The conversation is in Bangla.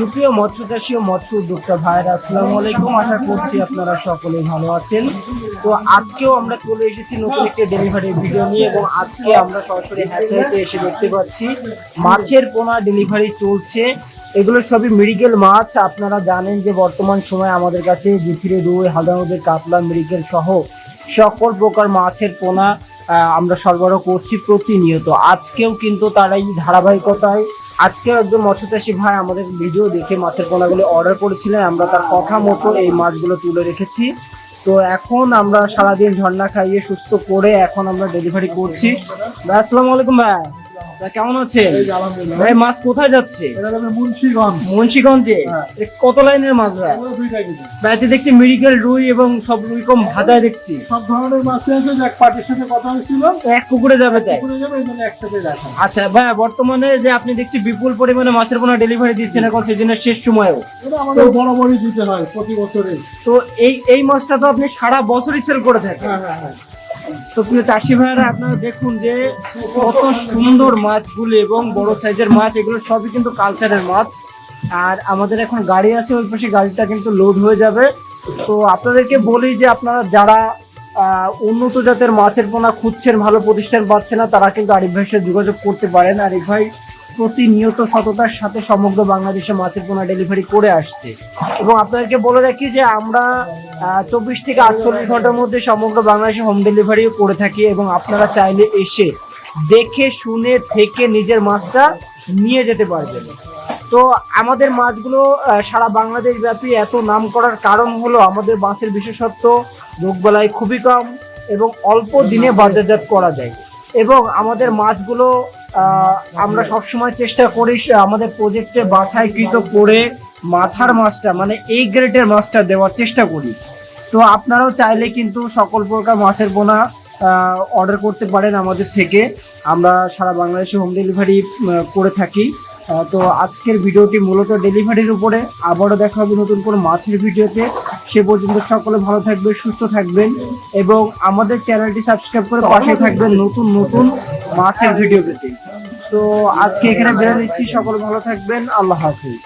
সুপ্রিয় মৎস্য চাষী ও মৎস্য উদ্যোক্তা ভাইরা আসসালামু আলাইকুম। আশা করছি আপনারা সকলে ভালো আছেন। তো আজকেও আমরা চলে এসেছি নতুন একটি ডেলিভারি ভিডিও নিয়ে এবং আজকে আমরা সরাসরি হ্যাচারিতে এসে দেখতে পাচ্ছি, মাছের পোনা ডেলিভারি চলছে। এগুলো সবই মেডিকেল মাছ। আপনারা জানেন যে বর্তমান সময়ে আমাদের কাছে জিথিরে রুই, হালদানদের, কাতলা মেডিকেল সহ সকল প্রকার মাছের পোনা আমরা সরবরাহ করছি প্রতিনিয়ত। আজকেও কিন্তু তারা এই ধারাবাহিকতায় আজকেও একজন মৎস্যচাষী ভাই আমাদের ভিডিও দেখে মাছের পোনাগুলো অর্ডার করেছিলেন। আমরা তার কথা মতো এই মাছগুলো তুলে রেখেছি। তো এখন আমরা সারাদিন ঝর্ণা খাইয়ে সুস্থ করে এখন আমরা ডেলিভারি করছি। ভাই, আসসালামু আলাইকুম ভাই। কেমন আলহামদুলিল্লাহ। ভাই মাছ কোথায় যাচ্ছে? এটা মুন্সিগঞ্জ। মুন্সিগঞ্জে? হ্যাঁ। কত লাইনের মাছ ভাই? দেখছি মেডিকেল রুই এবং সব রুই কম ভাজায় দেখছি। সব ধরনের মাছ আছে এক পার্টির সাথে কথা হয়েছিল। এক পুকুরে যাবে তাই? পুকুরে যাবে এই জন্য একসাথে দেখা। আচ্ছা ভাই বর্তমানে যে আপনি দেখছি বিপুল পরিমাণে মাছের পোনা ডেলিভারি দিচ্ছেন এখন সিজনের শেষ সময়েও। আমাদের বরাবরই দিতে হয় প্রতি বছরে তো এই এই মাছটা তো আপনি সারা বছরই সেল করে থাকেন। হ্যাঁ হ্যাঁ। তো প্রিয় চাষি ভাইরা আপনারা দেখুন যে কত সুন্দর মাছগুলো এবং বড় সাইজের মাছ, এগুলো সবই কিন্তু কালচারের মাছ। আর আমাদের এখন গাড়ি আছে, ওই পাশে গাড়িটা কিন্তু লোড হয়ে যাবে। তো আপনাদেরকে বলি যে আপনারা যারা উন্নত জাতের মাছের পোনা খুঁজছেন, ভালো প্রতিষ্ঠান পাচ্ছে না, তারা কিন্তু আরিফ ভাইয়ের সাথে যোগাযোগ করতে পারেন। আরিফ ভাই প্রতিনিয়ত সততার সাথে সমগ্র বাংলাদেশে মাছের পোনা ডেলিভারি করে আসছে। এবং আপনাদেরকে বলে রাখি যে আমরা চব্বিশ থেকে আটচল্লিশ ঘণ্টার মধ্যে সমগ্র বাংলাদেশে হোম ডেলিভারিও করে থাকি এবং আপনারা চাইলে এসে দেখে, শুনে, থেকে নিজের মাছটা নিয়ে যেতে পারবেন। তো আমাদের মাছগুলো সারা বাংলাদেশ ব্যাপী এত নাম করার কারণ হলো আমাদের মাছের বিশেষত্ব রোগবালাই খুবই কম এবং অল্প দিনে বাজারজাত করা যায়। এবং আমাদের মাছগুলো আমরা সবসময় চেষ্টা করি আমাদের প্রজেক্টে বাছাইকৃত করে মাথার মাছটা মানে এই গ্রেডের মাছটা দেওয়ার চেষ্টা করি। তো আপনারাও চাইলে কিন্তু সকল প্রকার মাছের বোনা অর্ডার করতে পারেন আমাদের থেকে। আমরা সারা বাংলাদেশে হোম ডেলিভারি করে থাকি। তো আজকের ভিডিওটি মূলত ডেলিভারির উপরে। আবারও দেখা হবে নতুন কোনো মাছের ভিডিওতে। সে পর্যন্ত সকলে ভালো থাকবেন, সুস্থ থাকবেন এবং আমাদের চ্যানেলটি সাবস্ক্রাইব করে পাশে থাকবেন নতুন নতুন মাছের ভিডিও পেতে। তো আজকে এখানে বেরো নিচ্ছি, সকলে ভালো থাকবেন, আল্লাহ হাফিজ।